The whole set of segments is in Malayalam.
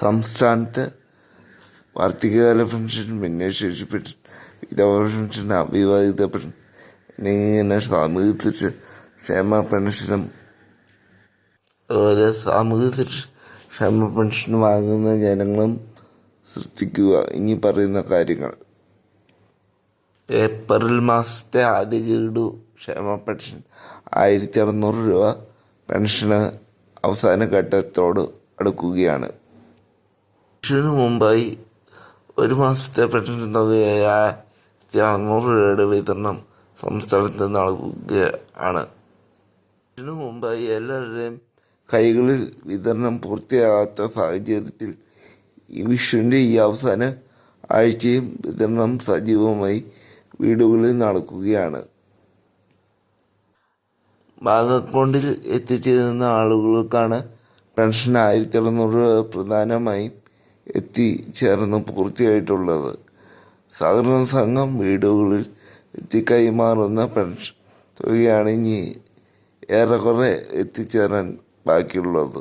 സംസ്ഥാനത്ത് വാർത്തകാല പെൻഷൻ ഭിന്നശേഷിപ്പെട്ട വിധവ പെൻഷൻ അവിവാഹിത പെൻഷൻ എന്നിങ്ങനെ സാമൂഹ്യ ക്ഷേമ പെൻഷനും അതുപോലെ സാമൂഹ്യ ക്ഷേമ പെൻഷൻ വാങ്ങുന്ന ജനങ്ങളും ശ്രദ്ധിക്കുക. ഇനി പറയുന്ന കാര്യങ്ങൾ. ഏപ്രിൽ മാസത്തെ ആദ്യ ഗീഡു ക്ഷേമ പെൻഷൻ ആയിരത്തി അറുന്നൂറ് രൂപ പെൻഷന് അവസാന ഘട്ടത്തോട് അടുക്കുകയാണ്. പെൻഷന് മുമ്പായി ഒരു മാസത്തെ പെൻഷൻ തുകയായ ആയിരത്തി അറുന്നൂറ് രൂപയുടെ വിതരണം സംസ്ഥാനത്ത് നൽകുകയാണ് ഇതിനു മുമ്പായി എല്ലാവരുടെയും കൈകളിൽ വിതരണം പൂർത്തിയാകാത്ത സാഹചര്യത്തിൽ ഈ വിഷുവിന്റെ ഈ അവസാന ആഴ്ചയും വിതരണം സജീവമായി വീടുകളിൽ നടക്കുകയാണ്. ബാങ്ക് അക്കൗണ്ടിൽ എത്തിച്ചേരുന്ന ആളുകൾക്കാണ് പെൻഷൻ ആയിരത്തി അറുന്നൂറ് രൂപ പ്രധാനമായും എത്തിച്ചേർന്ന് പൂർത്തിയായിട്ടുള്ളത്. സഹകരണ സംഘം വീടുകളിൽ എത്തി കൈമാറുന്ന പെൻഷൻ തുകയാണ് ഇനി ഏറെക്കുറെ എത്തിച്ചേരാൻ ബാക്കിയുള്ളത്.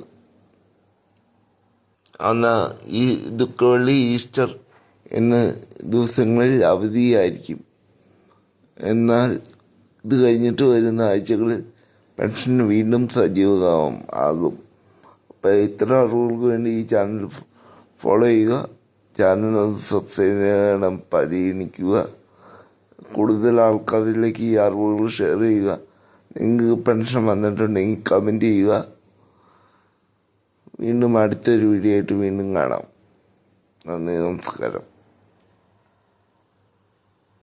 അന്ന് ഈ ദുഃഖവെള്ളി ഈസ്റ്റർ എന്ന ദിവസങ്ങളിൽ അവധിയായിരിക്കും. എന്നാൽ ഇത് കഴിഞ്ഞിട്ട് വരുന്ന ആഴ്ചകളിൽ പെൻഷൻ വീണ്ടും സജീവമാവും ആകും. അപ്പോൾ ഇത്ര അറിവുകൾക്ക് വേണ്ടി ഈ ചാനൽ ഫോളോ ചെയ്യുക. ചാനൽ സബ്സ്ക്രൈബ് ചെയ്യണം പരിഗണിക്കുക. കൂടുതൽ ആൾക്കാരിലേക്ക് ഈ അറിവുകൾ ഷെയർ ചെയ്യുക. നിങ്ങൾക്ക് പെൻഷൻ വന്നിട്ടുണ്ടെങ്കിൽ കമന്റ് ചെയ്യുക. വീണ്ടും അടുത്തൊരു വീഡിയോ ആയിട്ട് വീണ്ടും കാണാം. നന്ദി നമസ്കാരം.